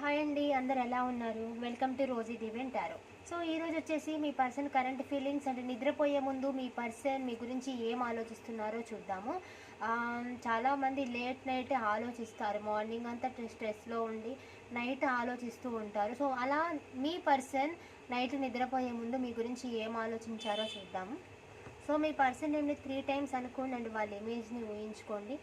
Hi అండి అందరు ఎలా ఉన్నారు? Welcome to Rosie divine tarot. So ఈరోజు వచ్చేసి మీ పర్సన్ కరెంట్ ఫీలింగ్స్ అంటే నిద్రపోయే ముందు మీ పర్సన్ మీ గురించి ఏం ఆలోచిస్తున్నారో చూద్దాము. చాలామంది లేట్ నైట్ ఆలోచిస్తారు మార్నింగ్ అంతా స్ట్రెస్లో ఉండి నైట్ ఆలోచిస్తూ ఉంటారు. సో అలా మీ పర్సన్ నైట్ నిద్రపోయే ముందు మీ గురించి ఏం ఆలోచించారో చూద్దాము. సో మీ పర్సన్ ఏమి త్రీ టైమ్స్ అనుకోండి అండి వాళ్ళ ఇమేజ్ని ఊహించుకోండి.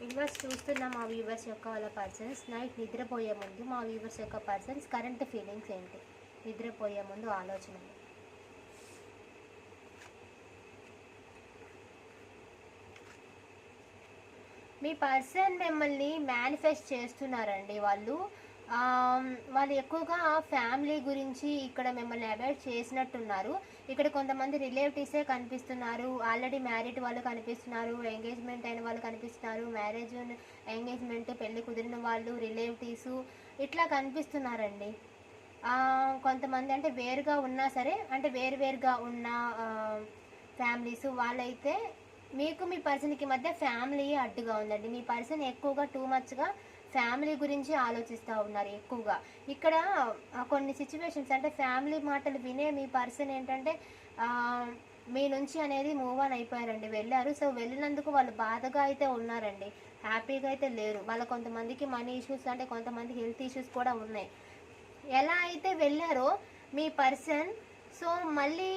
వ్యూవర్స్ చూస్తున్న మా వ్యూవర్స్ యొక్క వాళ్ళ పర్సన్స్ నైట్ నిద్రపోయే ముందు మా వ్యూవర్స్ యొక్క పర్సన్స్ కరెంట్ ఫీలింగ్స్ ఏంటి? నిద్రపోయే ముందు ఆలోచనలు. మీ పర్సన్ మిమ్మల్ని మేనిఫెస్ట్ చేస్తున్నారండి వాళ్ళు. వాళ్ళు ఎక్కువగా ఫ్యామిలీ గురించి ఇక్కడ మిమ్మల్ని అవాయిడ్ చేసినట్టున్నారు. ఇక్కడ కొంతమంది రిలేటివ్సే కనిపిస్తున్నారు. ఆల్రెడీ మ్యారీడ్ వాళ్ళు కనిపిస్తున్నారు. ఎంగేజ్మెంట్ అయిన వాళ్ళు కనిపిస్తున్నారు. మ్యారేజ్ ఎంగేజ్మెంట్ పెళ్ళి కుదిరిన వాళ్ళు రిలేటివ్స్ ఇట్లా కనిపిస్తున్నారండి. కొంతమంది అంటే వేరుగా ఉన్నా సరే అంటే వేరు వేరుగా ఉన్న ఫ్యామిలీస్ వాళ్ళైతే మీకు మీ పర్సన్కి మధ్య ఫ్యామిలీ అడ్డుగా ఉందండి. మీ పర్సన్ ఎక్కువగా టూ మచ్గా ఫ్యామిలీ గురించి ఆలోచిస్తూ ఉన్నారు ఎక్కువగా. ఇక్కడ కొన్ని సిచ్యువేషన్స్ అంటే ఫ్యామిలీ మాటలు వినే మీ పర్సన్ ఏంటంటే మీ నుంచి అనేది మూవ్ ఆన్ అయిపోయారండి వెళ్ళారు. సో వెళ్ళినందుకు వాళ్ళు బాధగా అయితే ఉన్నారండి. హ్యాపీగా అయితే లేరు. వాళ్ళ కొంతమందికి మనీ ఇష్యూస్ అంటే కొంతమంది హెల్త్ ఇష్యూస్ కూడా ఉన్నాయి. ఎలా అయితే వెళ్ళారో మీ పర్సన్ సో మళ్ళీ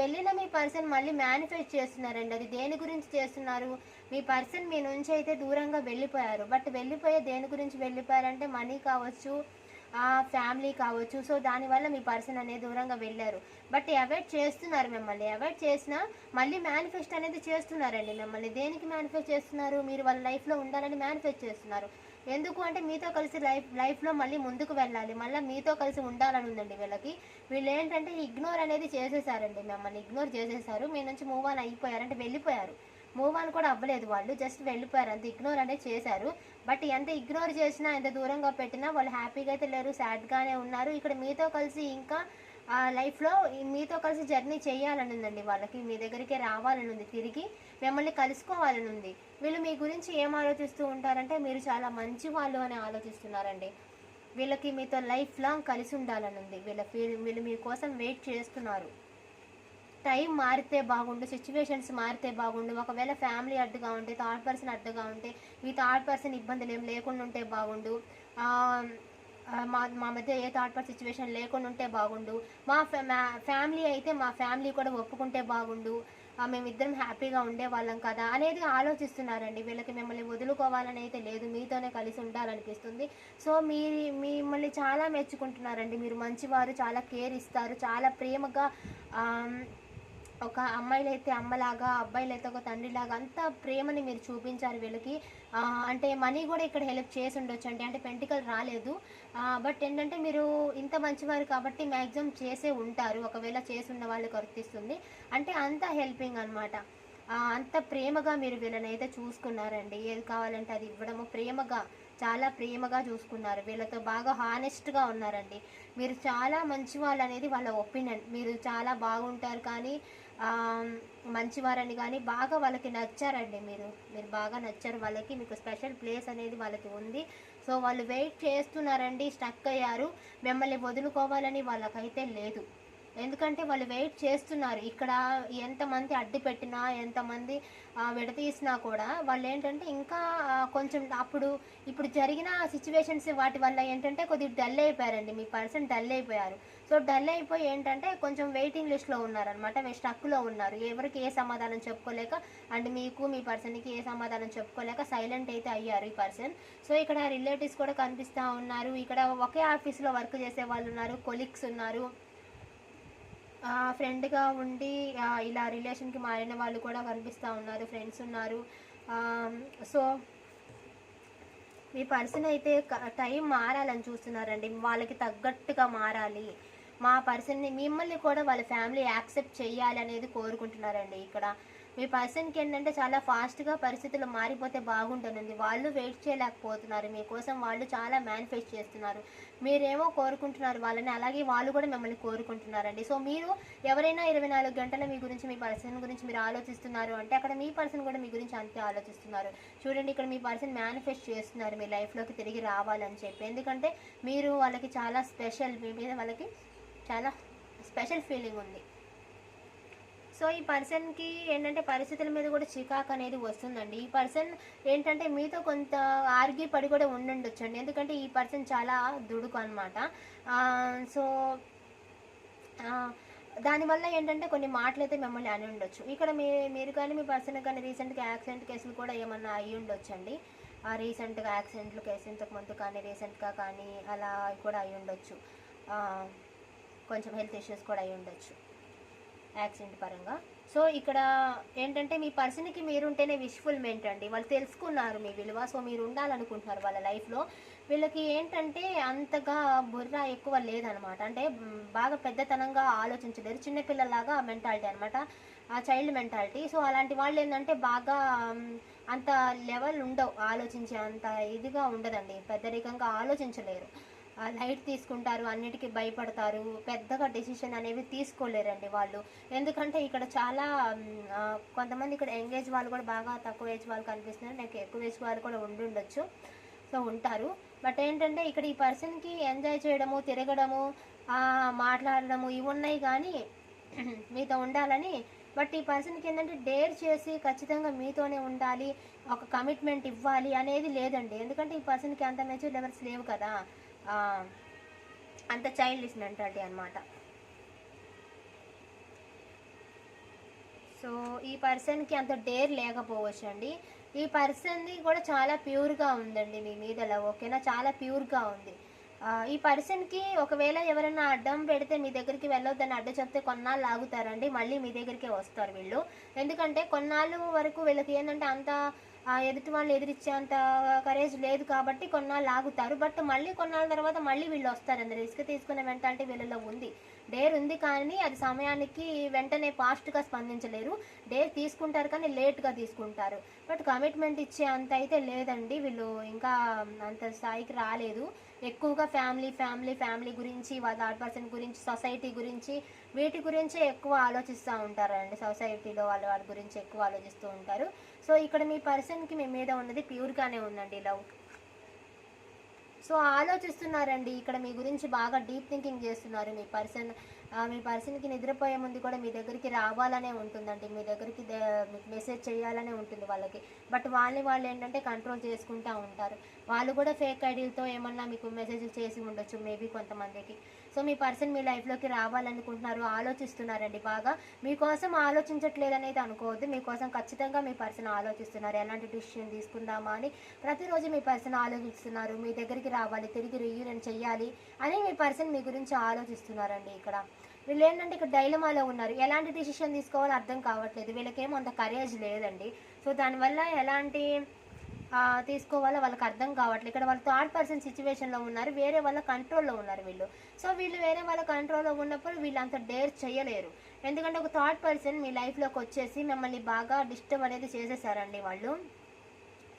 వెళ్ళిన మీ పర్సన్ మళ్ళీ మేనిఫెస్ట్ చేస్తున్నారండి. అది దేని గురించి చేస్తున్నారు? మీ పర్సన్ మీ నుంచి అయితే దూరంగా వెళ్ళిపోయారు. బట్ వెళ్ళిపోయే దేని గురించి వెళ్ళిపోయారంటే మనీ కావచ్చు ఫ్యామిలీ కావచ్చు. సో దానివల్ల మీ పర్సన్ అనేది దూరంగా వెళ్ళారు. బట్ అవాయిడ్ చేస్తున్నారు మిమ్మల్ని. అవాయిడ్ చేసినా మళ్ళీ మేనిఫెస్ట్ అనేది చేస్తున్నారండి మిమ్మల్ని. దేనికి మేనిఫెస్ట్ చేస్తున్నారు? మీరు వాళ్ళ లైఫ్లో ఉండాలని మేనిఫెస్ట్ చేస్తున్నారు. ఎందుకు అంటే మీతో కలిసి లైఫ్ లైఫ్లో మళ్ళీ ముందుకు వెళ్ళాలి. మళ్ళీ మీతో కలిసి ఉండాలని ఉందండి వీళ్ళకి. వీళ్ళు ఏంటంటే ఇగ్నోర్ అనేది చేసేసారండి మిమ్మల్ని. ఇగ్నోర్ చేసేసారు. మీ నుంచి మూవ్ ఆన్ అయిపోయారు. అంటే వెళ్ళిపోయారు. మూవ్ ఆన్ కూడా అవ్వలేదు వాళ్ళు. జస్ట్ వెళ్ళిపోయారు. అంత. ఇగ్నోర్ అనేది చేశారు. బట్ ఎంత ఇగ్నోర్ చేసినా ఎంత దూరంగా పెట్టినా వాళ్ళు హ్యాపీగా అయితే లేరు. సాడ్గానే ఉన్నారు. ఇక్కడ మీతో కలిసి ఇంకా లైఫ్లో మీతో కలిసి జర్నీ చేయాలని ఉందండి వాళ్ళకి మీ దగ్గరికి రావాలని ఉంది తిరిగి మిమ్మల్ని కలుసుకోవాలని ఉంది వీళ్ళు మీ గురించి ఏం ఆలోచిస్తూ ఉంటారంటే మీరు చాలా మంచి వాళ్ళు అని ఆలోచిస్తున్నారండి. వీళ్ళకి మీతో లైఫ్ లాంగ్ కలిసి ఉండాలని ఉంది వీళ్ళ ఫీల్ వీళ్ళు మీకోసం వెయిట్ చేస్తున్నారు. టైం మారితే బాగుండు సిచ్యువేషన్స్ మారితే బాగుండు. ఒకవేళ ఫ్యామిలీ అడ్డుగా ఉంటే థర్డ్ పర్సన్ అడ్డుగా ఉంటే ఈ థర్డ్ పర్సన్ ఇబ్బందులు ఏం లేకుండా ఉంటే బాగుండు. మా మా మధ్య ఏ థర్డ్ పర్సన్ సిచ్యువేషన్ లేకుండా ఉంటే బాగుండు. మా ఫ్యా- ఫ్యామిలీ అయితే మా ఫ్యామిలీ కూడా ఒప్పుకుంటే బాగుండు. మేమిద్దరం హ్యాపీగా ఉండేవాళ్ళం కదా అనేది ఆలోచిస్తున్నారండి. వీళ్ళకి మిమ్మల్ని వదులుకోవాలని అయితే లేదు. మీతోనే కలిసి ఉండాలనిపిస్తుంది. సో మీరు మిమ్మల్ని చాలా మెచ్చుకుంటున్నారండి. మీరు మంచివారు చాలా కేర్ ఇస్తారు చాలా ప్రేమగా ఒక అమ్మాయిలు అయితే అమ్మలాగా అబ్బాయిలైతే ఒక తండ్రిలాగా అంత ప్రేమని మీరు చూపించారు వీళ్ళకి. అంటే మనీ కూడా ఇక్కడ హెల్ప్ చేసి ఉండొచ్చు అండి అంటే పెంటికల్ రాలేదు. బట్ ఏంటంటే మీరు ఇంత మంచివారు కాబట్టి మ్యాక్సిమం చేసే ఉంటారు. ఒకవేళ చేసున్న వాళ్ళకి వర్తిస్తుంది అంటే అంత హెల్పింగ్ అనమాట అంత ప్రేమగా మీరు వీళ్ళని అయితే చూసుకున్నారండి. ఏది కావాలంటే అది ఇవ్వడము. ప్రేమగా చాలా ప్రేమగా చూసుకున్నారు. వీళ్ళతో బాగా హానెస్ట్గా ఉన్నారండి. మీరు చాలా మంచి వాళ్ళు అనేది వాళ్ళ ఒపీనియన్ మీరు చాలా బాగుంటారు కానీ మంచివారని కానీ బాగా వాళ్ళకి నచ్చారండి మీరు. మీరు బాగా నచ్చారు వాళ్ళకి. మీకు స్పెషల్ ప్లేస్ అనేది వాళ్ళకి ఉంది. సో వాళ్ళు వెయిట్ చేస్తున్నారండి. స్టక్ అయ్యారు. మిమ్మల్ని వదులుకోవాలని వాళ్ళకైతే లేదు. ఎందుకంటే వాళ్ళు వెయిట్ చేస్తున్నారు. ఇక్కడ ఎంతమంది అడ్డు పెట్టినా ఎంతమంది విడతీసినా కూడా వాళ్ళు ఏంటంటే ఇంకా కొంచెం అప్పుడు ఇప్పుడు జరిగిన సిచ్యువేషన్స్ వాటి వల్ల ఏంటంటే కొద్దిగా డల్ అయిపోయారండి. మీ పర్సన్ డల్ అయిపోయారు. సో డల్ అయిపోయి ఏంటంటే కొంచెం వెయిటింగ్ లిస్ట్లో ఉన్నారనమాట స్టక్లో ఉన్నారు. ఎవరికి ఏ సమాధానం చెప్పుకోలేక అండ్ మీకు మీ పర్సన్కి ఏ సమాధానం చెప్పుకోలేక సైలెంట్ అయితే అయ్యారు ఈ పర్సన్. సో ఇక్కడ రిలేటివ్స్ కూడా కనిపిస్తూ ఉన్నారు. ఇక్కడ ఒకే ఆఫీస్లో వర్క్ చేసే వాళ్ళు ఉన్నారు కొలీగ్స్ ఉన్నారు. ఫ్రెండ్గా ఉండి ఇలా రిలేషన్కి మారిన వాళ్ళు కూడా కనిపిస్తూ ఉన్నారు ఫ్రెండ్స్ ఉన్నారు. సో మీ పర్సన్ అయితే టైం మారాలని చూస్తున్నారండి. వాళ్ళకి తగ్గట్టుగా మారాలి. మా పర్సన్ని మిమ్మల్ని కూడా వాళ్ళ ఫ్యామిలీ యాక్సెప్ట్ చేయాలి అనేది కోరుకుంటున్నారండి ఇక్కడ. మీ పర్సన్కి ఏంటంటే చాలా ఫాస్ట్గా పరిస్థితులు మారిపోతే బాగుంటుందండి. వాళ్ళు వెయిట్ చేయలేకపోతున్నారు. మీకోసం వాళ్ళు చాలా మేనిఫెస్ట్ చేస్తున్నారు. మీరేమో కోరుకుంటున్నారు వాళ్ళని అలాగే వాళ్ళు కూడా మిమ్మల్ని కోరుకుంటున్నారండి. సో మీరు ఎవరైనా ఇరవై నాలుగు గంటల మీ గురించి మీ పర్సన్ గురించి మీరు ఆలోచిస్తున్నారు అంటే అక్కడ మీ పర్సన్ కూడా మీ గురించి అంతే ఆలోచిస్తున్నారు. చూడండి ఇక్కడ మీ పర్సన్ మేనిఫెస్ట్ చేస్తున్నారు మీ లైఫ్లోకి తిరిగి రావాలని చెప్పి. ఎందుకంటే మీరు వాళ్ళకి చాలా స్పెషల్ మీ మీద వాళ్ళకి చాలా స్పెషల్ ఫీలింగ్ ఉంది. సో ఈ పర్సన్కి ఏంటంటే పరిస్థితుల మీద కూడా చికాకు అనేది వస్తుందండి. ఈ పర్సన్ ఏంటంటే మీతో కొంత ఆర్గ్యూ పడి కూడా ఉండుండొచ్చండి. ఎందుకంటే ఈ పర్సన్ చాలా దుడుకు అనమాట సో దానివల్ల ఏంటంటే కొన్ని మాటలు అయితే మిమ్మల్ని అని ఉండొచ్చు. ఇక్కడ మీ మీరు కానీ మీ పర్సన్ కానీ రీసెంట్గా యాక్సిడెంట్ కేసులు కూడా ఏమన్నా అయ్యి ఉండొచ్చు అండి రీసెంట్గా యాక్సిడెంట్లు కేసు ఇంతకు ముందు కానీ రీసెంట్గా కానీ అలా కూడా అయ్యి ఉండొచ్చు. కొంచెం హెల్త్ ఇష్యూస్ కూడా అయి ఉండొచ్చు. యాక్సిడెంట్ పరంగా. సో ఇక్కడ ఏంటంటే మీ పర్సన్కి మీరుంటేనే విష్ఫుల్మెంట్ అండి. వాళ్ళు తెలుసుకున్నారు మీ విలువ. సో మీరు ఉండాలనుకుంటున్నారు వాళ్ళ లైఫ్లో వీళ్ళకి ఏంటంటే అంతగా బుర్ర ఎక్కువ లేదనమాట. అంటే బాగా పెద్దతనంగా ఆలోచించలేరు. చిన్నపిల్లలాగా మెంటాలిటీ అనమాట. ఆ చైల్డ్ మెంటాలిటీ సో అలాంటి వాళ్ళు ఏంటంటే బాగా అంత లెవెల్ ఉండవు. ఆలోచించే అంత ఇదిగా ఉండదండి. పెద్దరికంగా ఆలోచించలేరు. లైట్ తీసుకుంటారు అన్నిటికీ భయపడతారు. పెద్దగా డెసిషన్ అనేవి తీసుకోలేరండి వాళ్ళు. ఎందుకంటే ఇక్కడ చాలా కొంతమంది ఇక్కడ ఎంగేజ్ వాళ్ళు కూడా బాగా తక్కువ ఏజ్ వాళ్ళు కనిపిస్తున్నారు. నాకు ఎక్కువ ఏజ్ వాళ్ళు కూడా ఉండుండొచ్చు సో ఉంటారు. బట్ ఏంటంటే ఇక్కడ ఈ పర్సన్కి ఎంజాయ్ చేయడము తిరగడము మాట్లాడడము ఇవి ఉన్నాయి కానీ మీతో ఉండాలని. బట్ ఈ పర్సన్కి ఏంటంటే డేర్ చేసి ఖచ్చితంగా మీతోనే ఉండాలి ఒక కమిట్మెంట్ ఇవ్వాలి అనేది లేదండి. ఎందుకంటే ఈ పర్సన్కి అంత మెచ్యూర్ లెవెల్స్ లేవు కదా. అంత చైల్డిష్ మెంటాలిటీ అనమాట సో ఈ పర్సన్కి అంత డేర్ లేకపోవచ్చు అండి ఈ పర్సన్ది కూడా చాలా ప్యూర్గా ఉందండి మీ మీద ఓకేనా చాలా ప్యూర్గా ఉంది. ఈ పర్సన్కి ఒకవేళ ఎవరైనా అడ్డం పెడితే మీ దగ్గరికి వెళ్ళొద్దని అడ్డం చెప్తే కొన్నాళ్ళు ఆగుతారండి. మళ్ళీ మీ దగ్గరికే వస్తారు వీళ్ళు. ఎందుకంటే కొన్నాళ్ళు వరకు వీళ్ళకి ఏంటంటే అంత ఎదుటి వాళ్ళు ఎదిరించేంత కరేజ్ లేదు కాబట్టి కొన్నాళ్ళు ఆగుతారు. బట్ మళ్ళీ కొన్నాళ్ళ తర్వాత మళ్ళీ వీళ్ళు వస్తారు అందరు రిస్క్ తీసుకునే మెంటాలిటీ వీళ్ళలో ఉంది. డేర్ ఉంది కానీ అది సమయానికి వెంటనే ఫాస్ట్గా స్పందించలేరు. డేర్ తీసుకుంటారు కానీ లేట్గా తీసుకుంటారు. బట్ కమిట్మెంట్ ఇచ్చే అంత అయితే లేదండి. వీళ్ళు ఇంకా అంత స్థాయికి రాలేదు. ఎక్కువగా ఫ్యామిలీ ఫ్యామిలీ ఫ్యామిలీ గురించి వాళ్ళ థర్డ్ పర్సన్ గురించి సొసైటీ గురించి వీటి గురించే ఎక్కువ ఆలోచిస్తూ ఉంటారండి. సొసైటీలో వాళ్ళ వాటి గురించి ఎక్కువ ఆలోచిస్తూ ఉంటారు. సో ఇక్కడ మీ పర్సన్కి మీ మీద ఉన్నది ప్యూర్గానే ఉందండి లవ్. సో ఆలోచిస్తున్నారండి. ఇక్కడ మీ గురించి బాగా డీప్ థింకింగ్ చేస్తున్నారు మీ పర్సన్. మీ పర్సన్కి నిద్రపోయే ముందు కూడా మీ దగ్గరికి రావాలనే ఉంటుందండి. మీ దగ్గరికి మెసేజ్ చేయాలనే ఉంటుంది వాళ్ళకి. బట్ వాళ్ళని వాళ్ళు ఏంటంటే కంట్రోల్ చేసుకుంటూ ఉంటారు. వాళ్ళు కూడా ఫేక్ ఐడీలతో ఏమన్నా మీకు మెసేజ్ చేసి ఉండొచ్చు మేబీ కొంతమందికి. సో మీ పర్సన్ మీ లైఫ్లోకి రావాలనుకుంటున్నారు ఆలోచిస్తున్నారండి బాగా. మీకోసం ఆలోచించట్లేదు అనేది అనుకోవద్దు. మీకోసం ఖచ్చితంగా మీ పర్సన్ ఆలోచిస్తున్నారు. ఎలాంటి డిసిషన్ తీసుకుందామా అని ప్రతిరోజు మీ పర్సన్ ఆలోచిస్తున్నారు. మీ దగ్గరికి రావాలి తిరిగి రీయూనియన్ చెయ్యాలి అని మీ పర్సన్ మీ గురించి ఆలోచిస్తున్నారండి ఇక్కడ. వీళ్ళు ఏంటంటే ఇక్కడ డైలమాలో ఉన్నారు. ఎలాంటి డిసిషన్ తీసుకోవాలో అర్థం కావట్లేదు. వీళ్ళకేమో అంత కరేజ్ లేదండి. సో దానివల్ల ఎలాంటి తీసుకోవాలో వాళ్ళకి అర్థం కావట్లేదు. ఇక్కడ వాళ్ళు థర్డ్ పర్సన్ సిచ్యువేషన్లో ఉన్నారు. వేరే వాళ్ళ కంట్రోల్లో ఉన్నారు వీళ్ళు. సో వీళ్ళు వేరే వాళ్ళ కంట్రోల్లో ఉన్నప్పుడు వీళ్ళు అంత డేర్ చేయలేరు. ఎందుకంటే ఒక థర్డ్ పర్సన్ మీ లైఫ్లోకి వచ్చేసి మిమ్మల్ని బాగా డిస్టర్బ్ అనేది చేసేసారండి వాళ్ళు.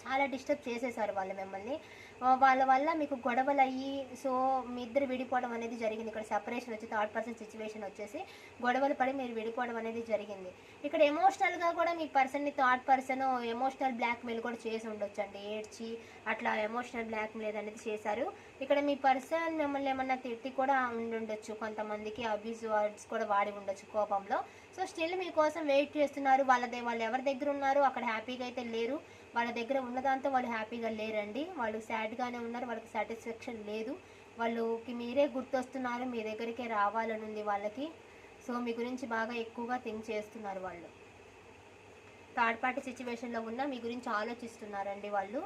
చాలా డిస్టర్బ్ చేసేసారు వాళ్ళు మిమ్మల్ని. వాళ్ళ వల్ల మీకు గొడవలు అయ్యి సో మీ ఇద్దరు విడిపోవడం అనేది జరిగింది. ఇక్కడ సెపరేషన్ వచ్చి థర్డ్ పర్సన్ సిచ్యువేషన్ వచ్చేసి గొడవలు పడి మీరు విడిపోవడం అనేది జరిగింది. ఇక్కడ ఎమోషనల్గా కూడా మీ పర్సన్ని థర్డ్ పర్సన్ ఎమోషనల్ బ్లాక్మెయిల్ కూడా చేసి ఉండొచ్చు అండి ఏడ్చి అట్లా ఎమోషనల్ బ్లాక్మెయిల్ అనేది చేశారు. ఇక్కడ మీ పర్సన్ మిమ్మల్ని ఏమన్నా తిట్టి కూడా ఉండుండొచ్చు. కొంతమందికి అబ్యూజ్ వర్డ్స్ కూడా వాడి ఉండొచ్చు కోపంలో. సో స్టిల్ మీకోసం వెయిట్ చేస్తున్నారు. వాళ్ళ వాళ్ళు ఎవరి దగ్గర ఉన్నారు? అక్కడ హ్యాపీగా అయితే లేరు. వాళ్ళ దగ్గర ఉన్నదాంతో వాళ్ళు హ్యాపీగా లేరండి. వాళ్ళు సాడ్గానే ఉన్నారు. వాళ్ళకి సాటిస్ఫాక్షన్ లేదు. వాళ్ళకి మీరే గుర్తొస్తున్నారు. మీ దగ్గరికే రావాలని ఉంది వాళ్ళకి. సో మీ గురించి బాగా ఎక్కువగా థింక్ చేస్తున్నారు వాళ్ళు. థర్డ్ పార్టీ సిచ్యువేషన్లో ఉన్న మీ గురించి ఆలోచిస్తున్నారండి వాళ్ళు.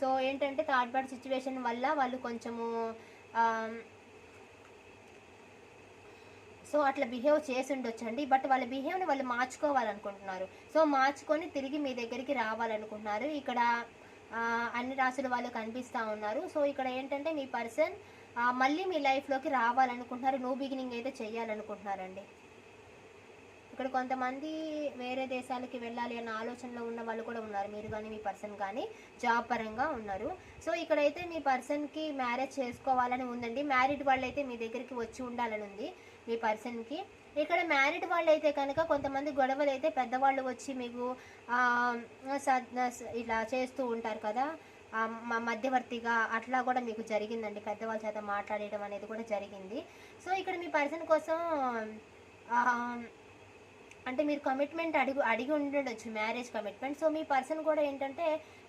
సో ఏంటంటే థర్డ్ పార్టీ సిచ్యువేషన్ వల్ల వాళ్ళు కొంచెము సో అట్లా బిహేవ్ చేసి ఉండొచ్చండి. బట్ వాళ్ళ బిహేవ్ని వాళ్ళు మార్చుకోవాలనుకుంటున్నారు. సో మార్చుకొని తిరిగి మీ దగ్గరికి రావాలనుకుంటున్నారు. ఇక్కడ అన్ని రాసులు వాళ్ళు కనిపిస్తూ ఉన్నారు. సో ఇక్కడ ఏంటంటే మీ పర్సన్ మళ్ళీ మీ లైఫ్లోకి రావాలనుకుంటున్నారు. న్యూ బిగినింగ్ అయితే చేయాలనుకుంటున్నారండి ఇక్కడ కొంతమంది వేరే దేశాలకి వెళ్ళాలి అన్న ఆలోచనలో ఉన్న వాళ్ళు కూడా ఉన్నారు. మీరు కానీ మీ పర్సన్ కానీ జాబ్ పరంగా ఉన్నారు. సో ఇక్కడైతే మీ పర్సన్కి మ్యారేజ్ చేసుకోవాలని ఉందండి. మ్యారీడ్ అయితే మీ దగ్గరికి వచ్చి ఉండాలని ఉంది. మీ పర్సన్కి. ఇక్కడ మ్యారీడ్ వాళ్ళు అయితే కనుక కొంతమంది గొడవలు అయితే పెద్దవాళ్ళు వచ్చి మీకు స- ఇలా చేస్తూ ఉంటారు కదా. మధ్యవర్తిగా అట్లా కూడా మీకు జరిగిందండి. పెద్దవాళ్ళ చేత మాట్లాడడం అనేది కూడా జరిగింది. సో ఇక్కడ మీ పర్సన్ కోసం అంటే మీరు కమిట్మెంట్ అడిగి అడిగి ఉండొచ్చు మ్యారేజ్ కమిట్మెంట్ సో మీ పర్సన్ కూడా ఏంటంటే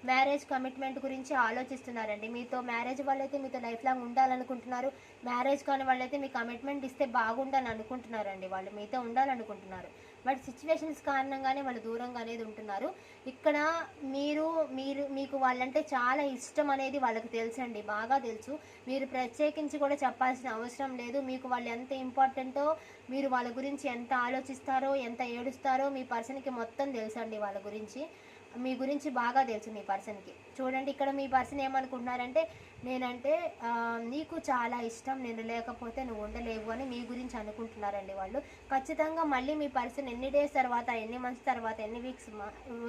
మ్యారేజ్ కమిట్మెంట్ గురించి ఆలోచిస్తున్నారండి. మీతో మ్యారేజ్ వాళ్ళైతే మీతో లైఫ్ లాంగ్ ఉండాలనుకుంటున్నారు. మ్యారేజ్ కాని వాళ్ళైతే మీ కమిట్మెంట్ ఇస్తే బాగుండాలని అనుకుంటున్నారండి వాళ్ళు. మీతో ఉండాలనుకుంటున్నారు. బట్ సిచ్యువేషన్స్ కారణంగానే వాళ్ళు దూరంగా అనేది ఉంటున్నారు. ఇక్కడ మీరు మీరు మీకు వాళ్ళంటే చాలా ఇష్టం అనేది వాళ్ళకి తెలుసండి. బాగా తెలుసు. మీరు ప్రత్యేకించి కూడా చెప్పాల్సిన అవసరం లేదు. మీకు వాళ్ళు ఎంత ఇంపార్టెంటో మీరు వాళ్ళ గురించి ఎంత ఆలోచిస్తారో ఎంత ఏడుస్తారో మీ పర్సన్కి మొత్తం తెలుసండి వాళ్ళ గురించి. మీ గురించి బాగా తెలుసు మీ పర్సన్కి. చూడండి ఇక్కడ మీ పర్సన్ ఏమనుకుంటున్నారంటే నేనంటే నీకు చాలా ఇష్టం నేను లేకపోతే నువ్వు ఉండలేవు అని మీ గురించి అనుకుంటున్నారండి వాళ్ళు. ఖచ్చితంగా మళ్ళీ మీ పర్సన్ ఎన్ని డేస్ తర్వాత ఎన్ని మంత్స్ తర్వాత ఎన్ని వీక్స్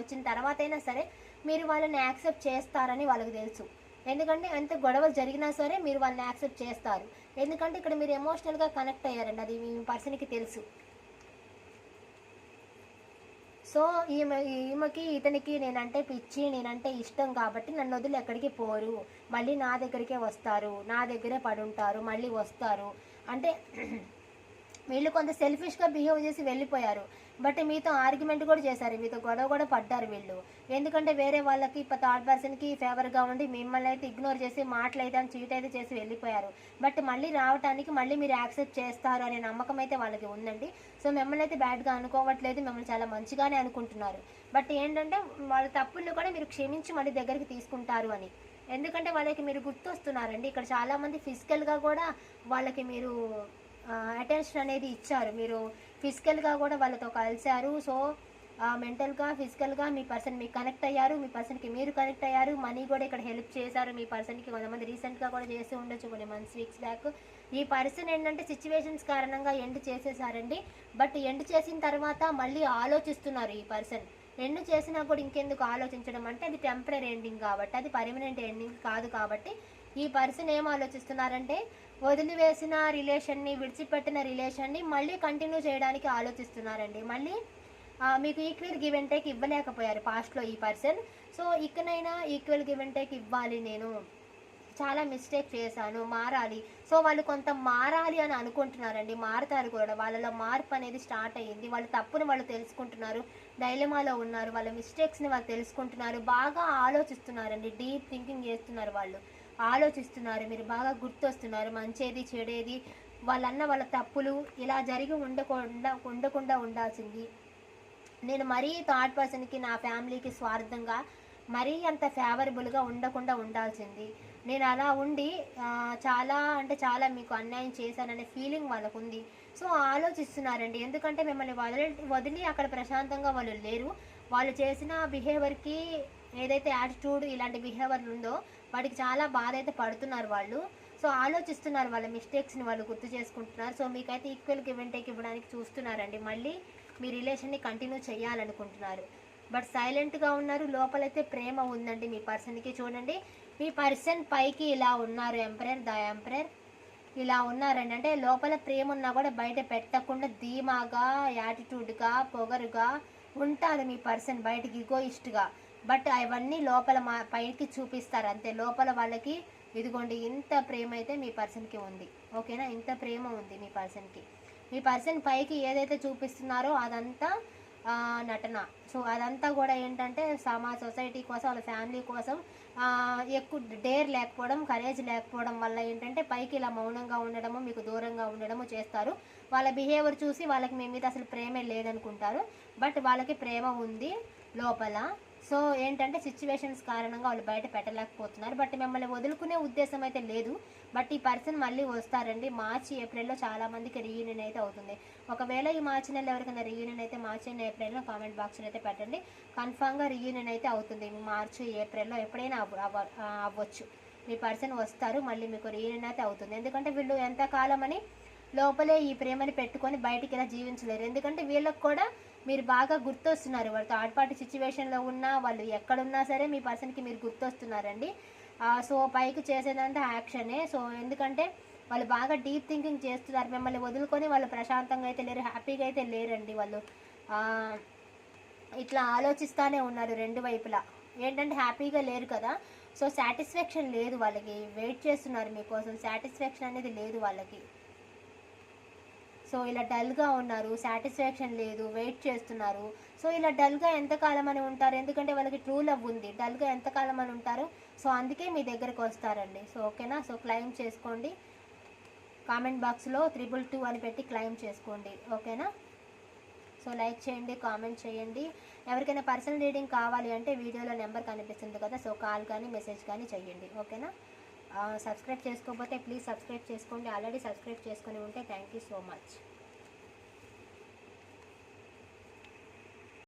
వచ్చిన తర్వాత అయినా సరే మీరు వాళ్ళని యాక్సెప్ట్ చేస్తారని వాళ్ళకి తెలుసు. ఎందుకంటే ఎంత గొడవలు జరిగినా సరే మీరు వాళ్ళని యాక్సెప్ట్ చేస్తారు. ఎందుకంటే ఇక్కడ మీరు ఎమోషనల్గా కనెక్ట్ అయ్యారండి అది మీ పర్సన్కి తెలుసు. సో ఈమె ఈమెకి ఇతనికి నేనంటే పిచ్చి నేనంటే ఇష్టం కాబట్టి నన్ను వదిలి ఎక్కడికి పోరు. మళ్ళీ నా దగ్గరికే వస్తారు. నా దగ్గరే పడుంటారు. మళ్ళీ వస్తారు. అంటే వీళ్ళు కొంత సెల్ఫిష్గా బిహేవ్ చేసి వెళ్ళిపోయారు. బట్ మీతో ఆర్గ్యుమెంట్ కూడా చేశారు మీతో గొడవ కూడా పడ్డారు వీళ్ళు. ఎందుకంటే వేరే వాళ్ళకి ఇప్పుడు థర్డ్ పర్సన్కి ఫేవర్గా ఉండి మిమ్మల్ని అయితే ఇగ్నోర్ చేసి మాటలైతే అని చీట్ అయితే చేసి వెళ్ళిపోయారు. బట్ మళ్ళీ రావడానికి మళ్ళీ మీరు యాక్సెప్ట్ చేస్తారు అనే నమ్మకం అయితే వాళ్ళకి ఉందండి. సో మిమ్మల్ని అయితే బ్యాడ్గా అనుకోవట్లేదు మిమ్మల్ని చాలా మంచిగానే అనుకుంటున్నారు. బట్ ఏంటంటే వాళ్ళ తప్పులను కూడా మీరు క్షమించి మళ్ళీ దగ్గరికి తీసుకుంటారు అని. ఎందుకంటే వాళ్ళకి మీరు గుర్తొస్తున్నారండి ఇక్కడ చాలామంది ఫిజికల్గా కూడా వాళ్ళకి మీరు అటెన్షన్ అనేది ఇచ్చారు. మీరు ఫిజికల్గా కూడా వాళ్ళతో కలిశారు. సో మెంటల్గా ఫిజికల్గా మీ పర్సన్ మీకు కనెక్ట్ అయ్యారు. మీ పర్సన్కి మీరు కనెక్ట్ అయ్యారు. మనీ కూడా ఇక్కడ హెల్ప్ చేశారు. మీ పర్సన్కి కొంతమంది రీసెంట్గా కూడా చేసి ఉండొచ్చు. కొన్ని మంత్స్ వీక్స్ బ్యాక్ ఈ పర్సన్ ఏంటంటే సిచ్యువేషన్స్ కారణంగా ఎండ్ చేసేసారండి. బట్ ఎండ్ చేసిన తర్వాత మళ్ళీ ఆలోచిస్తున్నారు ఈ పర్సన్ ఎండ్ చేసినా కూడా ఇంకెందుకు ఆలోచించడం? అంటే అది టెంపరీ ఎండింగ్ కాబట్టి అది పర్మనెంట్ ఎండింగ్ కాదు కాబట్టి ఈ పర్సన్ ఏం ఆలోచిస్తున్నారంటే వదిలివేసిన రిలేషన్ని విడిచిపెట్టిన రిలేషన్ని మళ్ళీ కంటిన్యూ చేయడానికి ఆలోచిస్తున్నారండి. మళ్ళీ మీకు ఈక్వల్ గివ్ అండ్ టేక్ ఇవ్వలేకపోయారు పాస్ట్లో ఈ పర్సన్. సో ఇకనైనా ఈక్వల్ గివ్ అండ్ టేక్ ఇవ్వాలి నేను. చాలా మిస్టేక్ చేశాను మారాలి. సో వాళ్ళు కొంత మారాలి అని అనుకుంటున్నారండి. మారుతారు కూడా. వాళ్ళలో మార్పు అనేది స్టార్ట్ అయ్యింది. వాళ్ళ తప్పుని వాళ్ళు తెలుసుకుంటున్నారు. డైలమాలో ఉన్నారు. వాళ్ళ మిస్టేక్స్ని వాళ్ళు తెలుసుకుంటున్నారు. బాగా ఆలోచిస్తున్నారండి. డీప్ థింకింగ్ చేస్తున్నారు వాళ్ళు. ఆలోచిస్తున్నారు మీరు బాగా గుర్తొస్తున్నారు మంచేది చెడేది వాళ్ళన్న వాళ్ళ తప్పులు ఇలా జరిగి ఉండకుండా ఉండకుండా ఉండాల్సింది. నేను మరీ థర్డ్ పర్సన్కి నా ఫ్యామిలీకి స్వార్థంగా మరీ అంత ఫేవరబుల్గా ఉండకుండా ఉండాల్సింది. నేను అలా ఉండి చాలా అంటే చాలా మీకు అన్యాయం చేశాననే ఫీలింగ్ వాళ్ళకు ఉంది సో ఆలోచిస్తున్నారండి. ఎందుకంటే మిమ్మల్ని వదిలి వదిలి అక్కడ ప్రశాంతంగా వాళ్ళు లేరు. వాళ్ళు చేసిన బిహేవియర్కి ఏదైతే యాటిట్యూడ్ ఇలాంటి బిహేవియర్ ఉందో వాటికి చాలా బాధ అయితే పడుతున్నారు వాళ్ళు. సో ఆలోచిస్తున్నారు వాళ్ళ మిస్టేక్స్ని వాళ్ళు గుర్తు చేసుకుంటున్నారు. సో మీకైతే ఈక్వల్ గివ్ టేక్ ఇవ్వడానికి చూస్తున్నారండి. మళ్ళీ మీ రిలేషన్ని కంటిన్యూ చేయాలనుకుంటున్నారు. బట్ సైలెంట్గా ఉన్నారు లోపలైతే ప్రేమ ఉందండి మీ పర్సన్కి చూడండి మీ పర్సన్ పైకి ఇలా ఉన్నారు ఎంపరర్ ద ఎంపరర్ ఇలా ఉన్నారండి. అంటే లోపల ప్రేమ ఉన్నా కూడా బయట పెట్టకుండా ధీమాగా యాటిట్యూడ్గా పొగరుగా ఉంటుంది మీ పర్సన్ బయటికి ఇగోయిస్ట్గా బట్ అవన్నీ లోపల మా పైకి చూపిస్తారు. అంతే లోపల వాళ్ళకి ఇదిగోండి ఇంత ప్రేమ అయితే మీ పర్సన్కి ఉంది. ఓకేనా? ఇంత ప్రేమ ఉంది మీ పర్సన్కి. మీ పర్సన్ పైకి ఏదైతే చూపిస్తున్నారో అదంతా నటన. సో అదంతా కూడా ఏంటంటే సమాజ సొసైటీ కోసం వాళ్ళ ఫ్యామిలీ కోసం ఎక్కువ డేర్ లేకపోవడం కరేజ్ లేకపోవడం వల్ల ఏంటంటే పైకి ఇలా మౌనంగా ఉండడము మీకు దూరంగా ఉండడము చేస్తారు. వాళ్ళ బిహేవియర్ చూసి వాళ్ళకి మీ మీద అసలు ప్రేమే లేదనుకుంటారు. బట్ వాళ్ళకి ప్రేమ ఉంది లోపల. సో ఏంటంటే సిచ్యువేషన్స్ కారణంగా వాళ్ళు బయట పెట్టలేకపోతున్నారు. బట్ మిమ్మల్ని వదులుకునే ఉద్దేశం అయితే లేదు. బట్ ఈ పర్సన్ మళ్ళీ వస్తారండి. మార్చి ఏప్రిల్లో చాలామందికి రీయూనియన్ అయితే అవుతుంది. ఒకవేళ ఈ మార్చి నెల ఎవరికైనా రీయూనియన్ అయితే మార్చి ఏప్రిల్లో కామెంట్ బాక్స్లో అయితే పెట్టండి. కన్ఫామ్గా రీయూనియన్ అయితే అవుతుంది. మార్చి ఏప్రిల్లో ఎప్పుడైనా అవ్వ- అవ్వచ్చు. మీ పర్సన్ వస్తారు. మళ్ళీ మీకు రీయూనియన్ అయితే అవుతుంది. ఎందుకంటే వీళ్ళు ఎంతకాలం అని లోపలే ఈ ప్రేమని పెట్టుకొని బయటికి ఇలా జీవించలేరు. ఎందుకంటే వీళ్ళకి కూడా మీరు బాగా గుర్తొస్తున్నారు. వాళ్ళు థర్డ్ పార్టీ సిచ్యువేషన్లో ఉన్నా వాళ్ళు ఎక్కడున్నా సరే మీ పర్సన్కి మీరు గుర్తొస్తున్నారండి. సో పైకి చేసేదంతా యాక్షనే. సో ఎందుకంటే వాళ్ళు బాగా డీప్ థింకింగ్ చేస్తున్నారు. మిమ్మల్ని వదులుకొని వాళ్ళు ప్రశాంతంగా అయితే లేరు హ్యాపీగా అయితే లేరండి వాళ్ళు. ఇట్లా ఆలోచిస్తానే ఉన్నారు రెండు వైపులా. ఏంటంటే హ్యాపీగా లేరు కదా. సో సాటిస్ఫాక్షన్ లేదు వాళ్ళకి. వెయిట్ చేస్తున్నారు మీకోసం. సాటిస్ఫాక్షన్ అనేది లేదు వాళ్ళకి. సో ఇలా డల్గా ఉన్నారు సాటిస్ఫాక్షన్ లేదు వెయిట్ చేస్తున్నారు. సో ఇలా డల్గా ఎంతకాలం అని ఉంటారు? ఎందుకంటే వాళ్ళకి ట్రూ లవ్ ఉంది. డల్గా ఎంతకాలం అని ఉంటారు? సో అందుకే మీ దగ్గరకు వస్తారండి. సో ఓకేనా? సో క్లైమ్ చేసుకోండి. కామెంట్ బాక్స్లో త్రిబుల్ టూ అని పెట్టి క్లైమ్ చేసుకోండి. ఓకేనా? సో లైక్ చేయండి కామెంట్ చేయండి. ఎవరికైనా పర్సనల్ రీడింగ్ కావాలి అంటే వీడియోలో నెంబర్ కనిపిస్తుంది కదా సో కాల్ కానీ మెసేజ్ కానీ చేయండి. ఓకేనా? సబ్స్క్రైబ్ చేసుకోకపోతే ప్లీజ్ సబ్స్క్రైబ్ చేసుకోండి. ఆల్రెడీ సబ్స్క్రైబ్ చేసుకొని ఉంటే థ్యాంక్ యూ సో మచ్